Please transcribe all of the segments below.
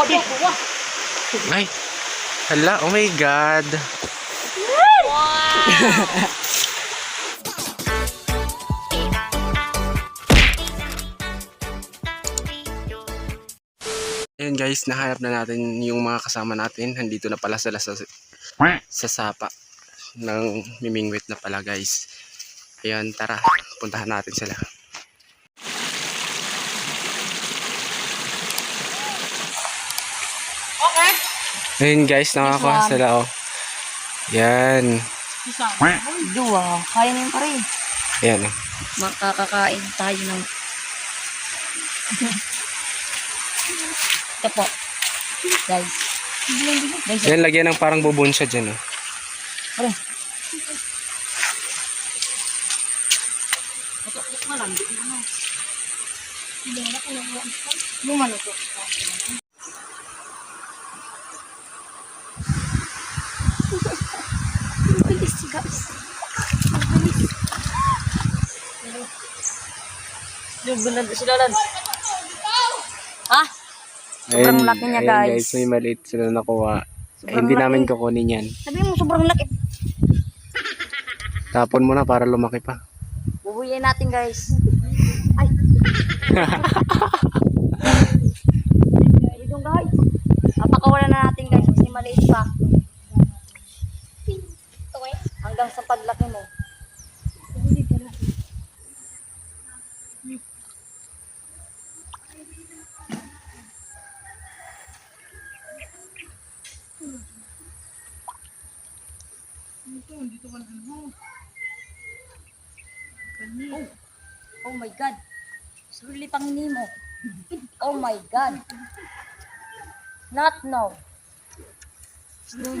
Body. Ay. Hala, oh my God. Ayun guys, nahanap na natin yung mga kasama natin. Nandito na pala sila sa, sa sapa ng mimingwit na pala guys. Ayan, tara, puntahan natin sila. Ayun guys, nakakuha sila oh. Yan. Dua. Kaya na yun pare. Ayan oh. Makakakain tayo ng... Ito po. Guys. Guys, Yan, lagyan ng parang bubon siya dyan oh. pare. Ito, ito na lang. Hindi na. Hindi na ako Guys. Nagbilan sila lan. Ha? Sobrang laki niya, ayun, guys. May maliit sila nakuha. Eh, Sobrang hindi laki. namin kukunin yan. Sabi mo sobrang laki. Tapon mo na para lumaki pa. Bubuyin natin guys. Ay. Idong guys. Napakawalan na natin guys kasi maliit pa. Hanggang sa paglaki mo. Oh, oh my God. Surely pang mo. Oh my God. Not now. It's doing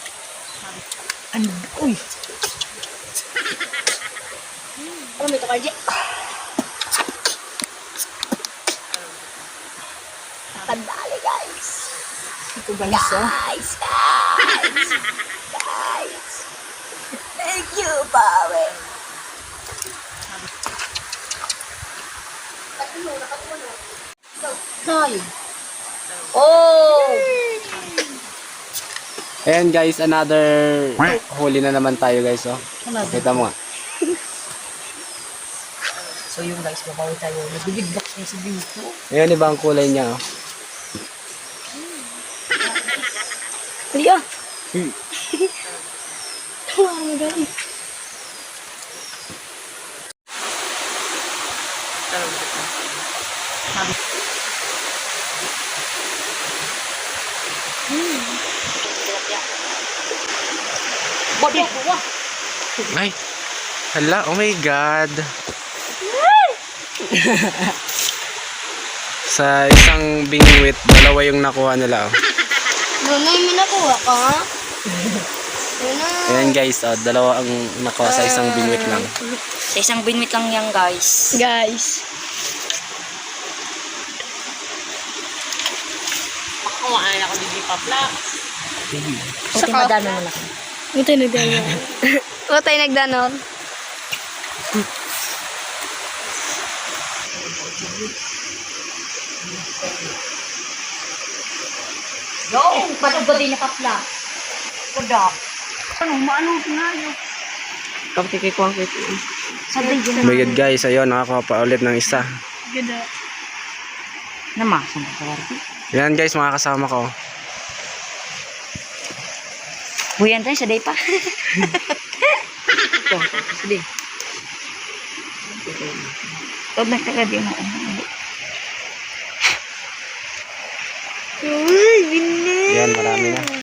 Ano? Uy. Ano may dyan? Tandali guys. Ito guys, oh. Guys, guys. guys. Thank you, Pare. Hoy. Oh! Ayan guys, another huli na naman tayo guys oh. Kita mo nga. So yung guys, babawi tayo. Nag-big box na si Bito. Ayan iba ang kulay niya oh. Kuya! Hmm. Tawa mo guys. Body. Ay. Hala, oh my God. Sa isang bingwit, dalawa yung nakuha nila oh. Na yung nakuha ka. Na. Ayan guys, oh, dalawa ang nakuha sa isang bingwit lang. Sa isang binwit lang yan guys. Guys. Puti madami mo na. Ito yung nagdanon. Ito yung nagdanon. Yo! Patog ba din na kapla? Kuda. Ano, maano sinayo? Kapag kay Kwang Kwit. Sabi Oh my God guys, ayun, nakakuha pa ulit ng isa. Ganda. Namasang ka warti. Yan guys, mga kasama ko. Buyan tayo sa day pa. Ito, sige. Huwag na taga di mo. Uy, binis. Yan, marami na.